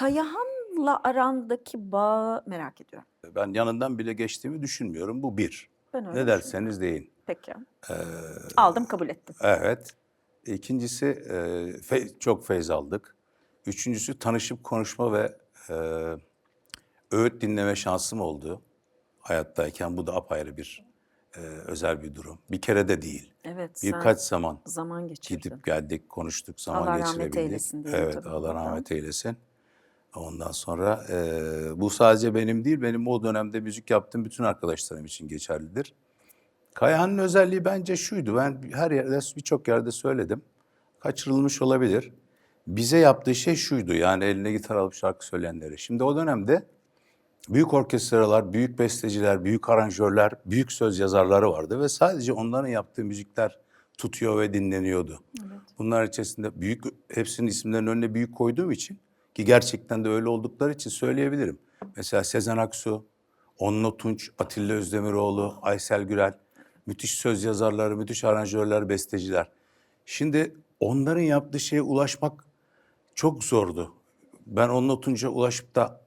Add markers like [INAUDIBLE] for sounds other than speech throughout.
Kayahan'la arandaki bağı merak ediyorum. Ben yanından bile geçtiğimi düşünmüyorum. Bu bir. Ben öyle Ne derseniz deyin. Peki. Ee, Aldım kabul ettim. evet. İkincisi e, fe- çok feyz aldık. Üçüncüsü tanışıp konuşma ve e, öğüt dinleme şansım oldu. Hayattayken bu da apayrı bir e, özel bir durum. Bir kere de değil. Evet. Birkaç zaman zaman geçirdin. gidip geldik, konuştuk, zaman Allah rahmet geçirebildik. eylesin diyelim Evet, Allah rahmet eylesin. Ondan sonra e, bu sadece benim değil, benim o dönemde müzik yaptığım bütün arkadaşlarım için geçerlidir. Kayahan'ın özelliği bence şuydu, ben her yerde, birçok yerde söyledim. Kaçırılmış olabilir. Bize yaptığı şey şuydu, yani eline gitar alıp şarkı söyleyenleri. Şimdi o dönemde büyük orkestralar, büyük besteciler, büyük aranjörler, büyük söz yazarları vardı ve sadece onların yaptığı müzikler tutuyor ve dinleniyordu. Bunlar içerisinde büyük hepsinin isimlerinin önüne büyük koyduğum için ki gerçekten de öyle oldukları için söyleyebilirim. Mesela Sezen Aksu, Onno Tunç, Atilla Özdemiroğlu, Aysel Gürel, müthiş söz yazarları, müthiş aranjörler, besteciler. Şimdi onların yaptığı şeye ulaşmak çok zordu. Ben Onno Tunç'a ulaşıp da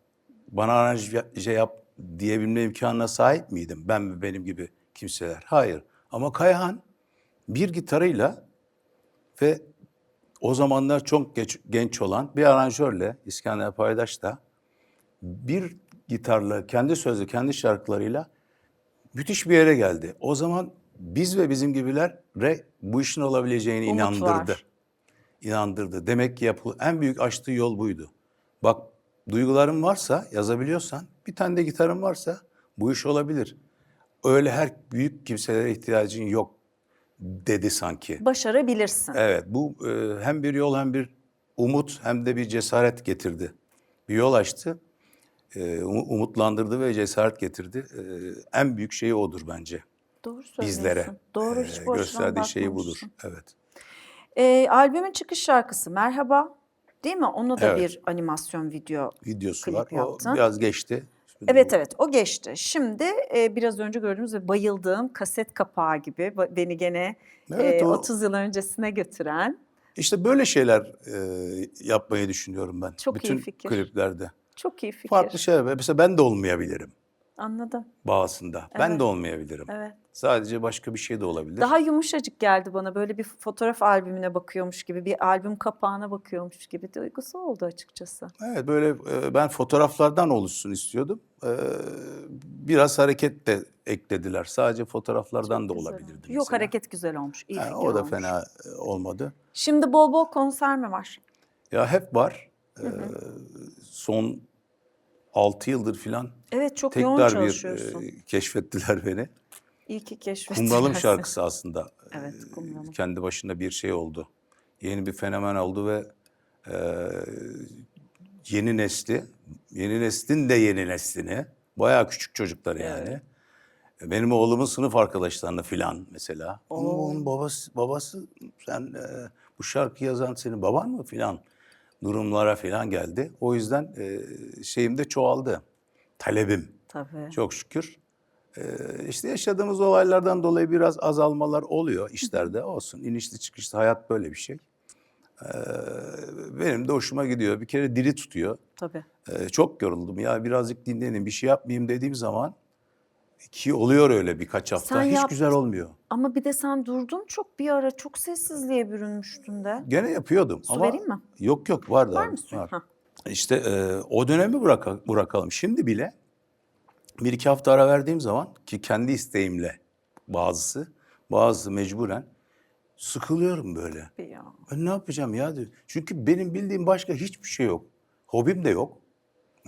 bana aranje yap diyebilme imkanına sahip miydim? Ben ve benim gibi kimseler. Hayır. Ama Kayahan bir gitarıyla ve o zamanlar çok geç, genç olan bir aranjörle İskender Paydaş da bir gitarla, kendi sözü, kendi şarkılarıyla müthiş bir yere geldi. O zaman biz ve bizim gibilere bu işin olabileceğini Umut inandırdı. var. İnandırdı. Demek ki yapı, en büyük açtığı yol buydu. Bak duyguların varsa, yazabiliyorsan, bir tane de gitarın varsa bu iş olabilir. Öyle her büyük kimselere ihtiyacın yok dedi sanki. Başarabilirsin. Evet bu e, hem bir yol hem bir umut hem de bir cesaret getirdi. Bir yol açtı, e, umu- umutlandırdı ve cesaret getirdi. E, en büyük şeyi odur bence Doğru söylüyorsun. bizlere. Doğru E, hiç açıdan gösterdiği şeyi budur. Evet. Ee, albümün çıkış şarkısı Merhaba. Değil mi? Onu da Evet. bir animasyon video. Videosu Klip var. O yaptın. biraz geçti. Şimdi Evet evet o geçti. Şimdi e, biraz önce gördüğümüz ve bayıldığım kaset kapağı gibi beni gene Evet, e, o- 30 yıl öncesine götüren. İşte böyle şeyler e, yapmayı düşünüyorum ben. Çok iyi Bütün fikir. kliplerde. Çok iyi fikir. Farklı şeyler. Mesela ben de olmayabilirim Anladım. bazısında. Ben Evet. de olmayabilirim. Evet. Sadece başka bir şey de olabilir. Daha yumuşacık geldi bana. Böyle bir fotoğraf albümüne bakıyormuş gibi, bir albüm kapağına bakıyormuş gibi duygusu oldu açıkçası. Evet böyle e, ben fotoğraflardan oluşsun istiyordum. E, biraz hareket de eklediler. Sadece fotoğraflardan da Güzel olabilirdi. mesela. Yok hareket güzel olmuş. İyi Yani o da olmuş. fena e, olmadı. Şimdi bol bol konser mi var? Ya hep var. E, son 6 yıldır filan Evet çok yoğun tekrar bir çalışıyorsun. e, keşfettiler [LAUGHS] beni. İyi ki keşfettiler Kumralım [LAUGHS] şarkısı aslında. Evet, e, Kumralım. Kendi başına bir şey oldu. Yeni bir fenomen oldu ve e, yeni nesli, yeni neslin de yeni neslini, bayağı küçük çocuklar yani. Benim oğlumun sınıf arkadaşlarına filan mesela. Ama onun babası, babası sen e, bu şarkı yazan senin baban mı filan durumlara filan geldi. O yüzden e, şeyim de çoğaldı. Talebim. Tabii. Çok şükür. Ee, işte yaşadığımız olaylardan dolayı biraz azalmalar oluyor işlerde olsun. İnişli çıkışlı hayat böyle bir şey. Ee, benim de hoşuma gidiyor. Bir kere dili tutuyor. Tabii. Ee, çok yoruldum ya birazcık dinlenin bir şey yapmayayım dediğim zaman ki oluyor öyle birkaç hafta Sen hiç yap- güzel olmuyor. Ama bir de sen durdun çok bir ara çok sessizliğe bürünmüştün de. Gene yapıyordum Su ama vereyim mi? yok yok var da Var mı su? Ha. İşte e, o dönemi bıraka- bırakalım. Şimdi bile bir iki hafta ara verdiğim zaman ki kendi isteğimle bazısı, bazısı mecburen sıkılıyorum böyle. Ya. Ben ne yapacağım ya? diyor. Çünkü benim bildiğim başka hiçbir şey yok. Hobim de yok.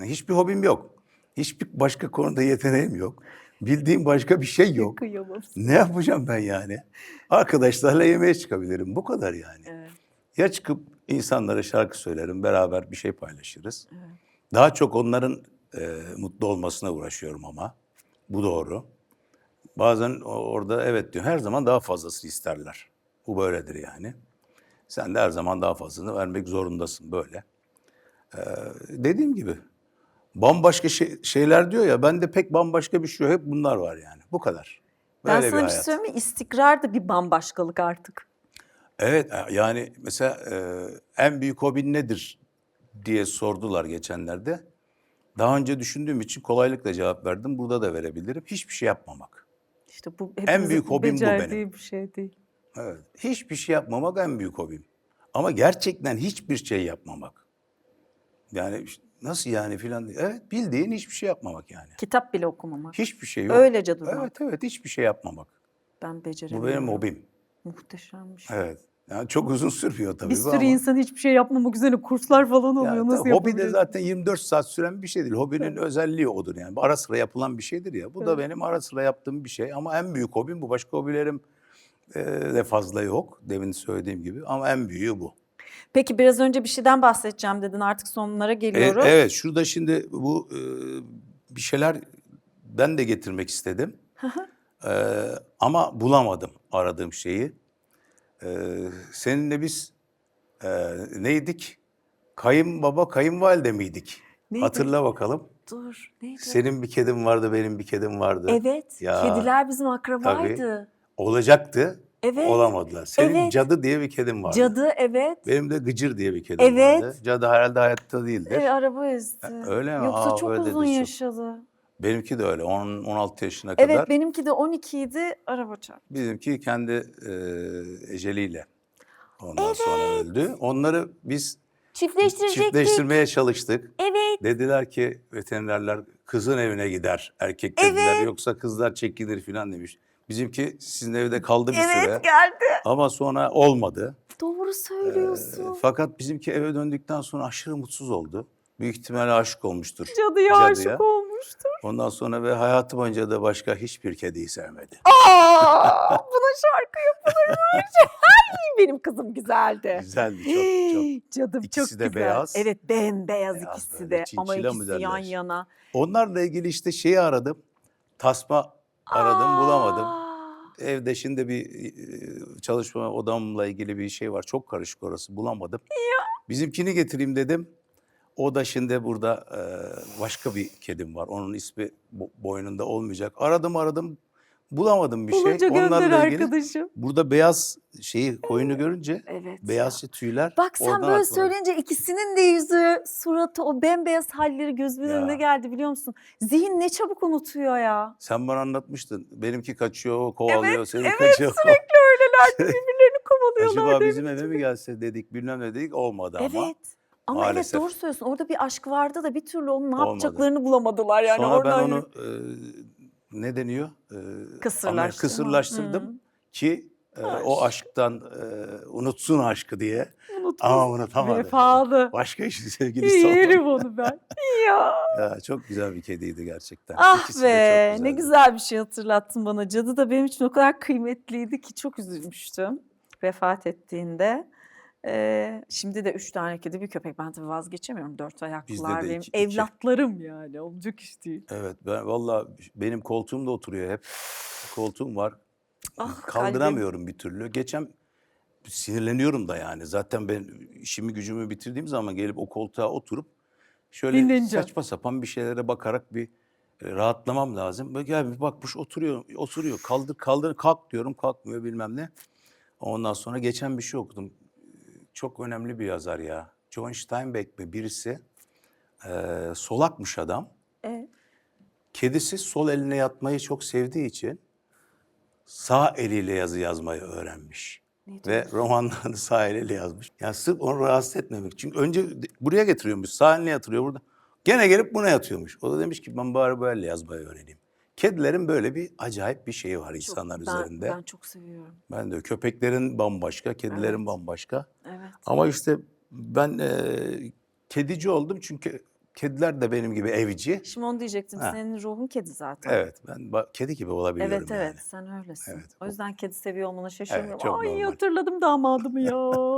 Hiçbir hobim yok. Hiçbir başka konuda yeteneğim yok. Bildiğim başka bir şey yok. Kıyamam. Ne yapacağım ben yani? Arkadaşlarla yemeğe çıkabilirim. Bu kadar yani. Evet. Ya çıkıp insanlara şarkı söylerim, beraber bir şey paylaşırız. Daha çok onların e, mutlu olmasına uğraşıyorum ama. Bu doğru. Bazen orada evet diyor, her zaman daha fazlasını isterler. Bu böyledir yani. Sen de her zaman daha fazlasını vermek zorundasın böyle. Ee, dediğim gibi bambaşka şey- şeyler diyor ya, bende pek bambaşka bir şey yok. Hep bunlar var yani. Bu kadar. Ben Böyle sana bir şey hayat. söyleyeyim mi? İstikrar da bir bambaşkalık artık. Evet e, yani mesela e, en büyük hobin nedir diye sordular geçenlerde. Daha önce düşündüğüm için kolaylıkla cevap verdim. Burada da verebilirim. Hiçbir şey yapmamak. İşte bu En büyük hobim bu benim. bir şey değil. Evet. Hiçbir şey yapmamak en büyük hobim. Ama gerçekten hiçbir şey yapmamak. Yani işte nasıl yani filan diye. Evet bildiğin hiçbir şey yapmamak yani. Kitap bile okumamak. Hiçbir şey yok. Öylece durmak. Evet evet hiçbir şey yapmamak. Ben Bu beceremiyorum. benim hobim. Muhteşemmiş. Evet. Yani çok uzun sürmüyor tabii Bir bu sürü ama. insan hiçbir şey yapmamak üzere kurslar falan oluyor. Yani Nasıl hobi de zaten 24 saat süren bir şey değil. Hobinin özelliği odur yani. Ara sıra yapılan bir şeydir ya. Bu da Evet. benim ara sıra yaptığım bir şey. Ama en büyük hobim bu. Başka hobilerim de fazla yok. Demin söylediğim gibi. Ama en büyüğü bu. Peki biraz önce bir şeyden bahsedeceğim dedin. Artık sonlara E, geliyoruz. evet şurada şimdi bu e, bir şeyler ben de getirmek istedim. E, ama bulamadım aradığım şeyi. E, seninle biz e, neydik? Kayınbaba, kayınvalide miydik? Neydi? Hatırla bakalım. Dur neydi? Senin bir kedin vardı, benim bir kedim vardı. Evet. Ya, Kediler bizim akrabaydı. Olacaktı, Evet. olamadılar. Senin Evet. Cadı diye bir kedin vardı. Cadı evet. Benim de Gıcır diye bir kedim Evet. vardı. Cadı herhalde hayatta değildir. E, araba ezdi. öyle mi? Yoksa Aa, çok öyle uzun çok. yaşadı. Benimki de öyle. 10 16 yaşına Evet kadar. benimki de 12 idi araba çarptı. Bizimki kendi e, eceliyle ondan sonra öldü. Onları biz Çiftleştirecektik. çiftleştirmeye çalıştık. Evet. Dediler ki veterinerler kızın evine gider erkek dediler yoksa kızlar çekilir falan demiş. Bizimki sizin evde kaldı bir süre Evet geldi. ama sonra olmadı. Doğru Ee, söylüyorsun. fakat bizimki eve döndükten sonra aşırı mutsuz oldu. Büyük ihtimalle aşık olmuştur. Cadıya cadıya. aşık olmuştur. Ondan sonra ve hayatı boyunca da başka hiçbir kediyi sevmedi. Aa, buna şarkı yapılırmış. [LAUGHS] Benim kızım güzeldi. Güzeldi çok çok. Cadım İkisi çok de güzel. beyaz. Evet bembeyaz Beyaz ikisi böyle, de ama ikisi yan yana. Onlarla ilgili işte şeyi aradım. Tasma aradım bulamadım. Aa, Evde şimdi bir e, çalışma odamla ilgili bir şey var. Çok karışık orası. Bulamadım. Bizimkini getireyim dedim. O da şimdi burada e, başka bir kedim var. Onun ismi bo- boynunda olmayacak. Aradım aradım. Bulamadım bir Bulunca şey. gönder Onlarla ilgili. arkadaşım. Burada beyaz şeyi koyunu görünce Evet. beyaz şey tüyler. Bak sen oradan böyle aklıma- söyleyince ikisinin de yüzü, suratı, o bembeyaz halleri gözümün Ya. önüne geldi biliyor musun? Zihin ne çabuk unutuyor ya. Sen bana anlatmıştın. Benimki kaçıyor, o kovalıyor, senin evet, kaçıyor. Sürekli öyleler [LAUGHS] birbirlerini kovalıyorlar. Acaba bizim eve mi gelse dedik, bilmem ne dedik. Olmadı ama. Evet. Ama maalesef. evet doğru söylüyorsun. Orada bir aşk vardı da bir türlü onun ne Olmadı. yapacaklarını bulamadılar yani. Sonra ben oradan onu e, ne deniyor? E, Kısırlaştırma. Kısırlaştırdım Hı. ki e, o Aşk. aşktan e, unutsun aşkı diye. Unutmaz. Ama unutamadı. Vefalı. Başka işin sevgilisi [LAUGHS] Yerim olmadı. onu ben. [LAUGHS] ya. Ya, çok güzel bir kediydi gerçekten. Ah İkisi be çok ne güzel bir şey hatırlattın bana. Cadı da benim için o kadar kıymetliydi ki çok üzülmüştüm vefat ettiğinde. Ee, şimdi de üç tane kedi bir köpek. Ben tabii vazgeçemiyorum. Dört ayaklılar de benim iki- iki. evlatlarım yani. Olacak iş değil. Evet ben valla benim koltuğumda oturuyor hep. Koltuğum var. Ah, Kaldıramıyorum bir türlü. Geçen sinirleniyorum da yani. Zaten ben işimi gücümü bitirdiğim zaman gelip o koltuğa oturup şöyle Dinleneceğim. saçma sapan bir şeylere bakarak bir e, rahatlamam lazım. Böyle gel bir bakmış oturuyor, oturuyor. Kaldır kaldır kalk diyorum kalkmıyor bilmem ne. Ondan sonra geçen bir şey okudum. Çok önemli bir yazar ya. John Steinbeck mi birisi. Ee, solakmış adam. Evet. Kedisi sol eline yatmayı çok sevdiği için sağ eliyle yazı yazmayı öğrenmiş. Ne Ve romanlarını sağ eliyle yazmış. Yani sırf onu rahatsız etmemek. Çünkü önce buraya getiriyormuş. Sağ eline yatırıyor burada. Gene gelip buna yatıyormuş. O da demiş ki ben bari bu elle yazmayı öğreneyim. Kedilerin böyle bir acayip bir şeyi var Çok- insanlar ben, üzerinde. Ben çok seviyorum. Ben de köpeklerin bambaşka, kedilerin Evet. bambaşka. Evet. Ama işte ben e, kedici oldum çünkü kediler de benim gibi evci. Şimdi onu diyecektim. Ha. Senin ruhun kedi zaten. Evet ben kedi gibi olabiliyorum Evet evet yani. sen öylesin. Evet, O yüzden kedi seviyor olmana şaşırmıyorum. çok Ay normal. hatırladım damadımı ya.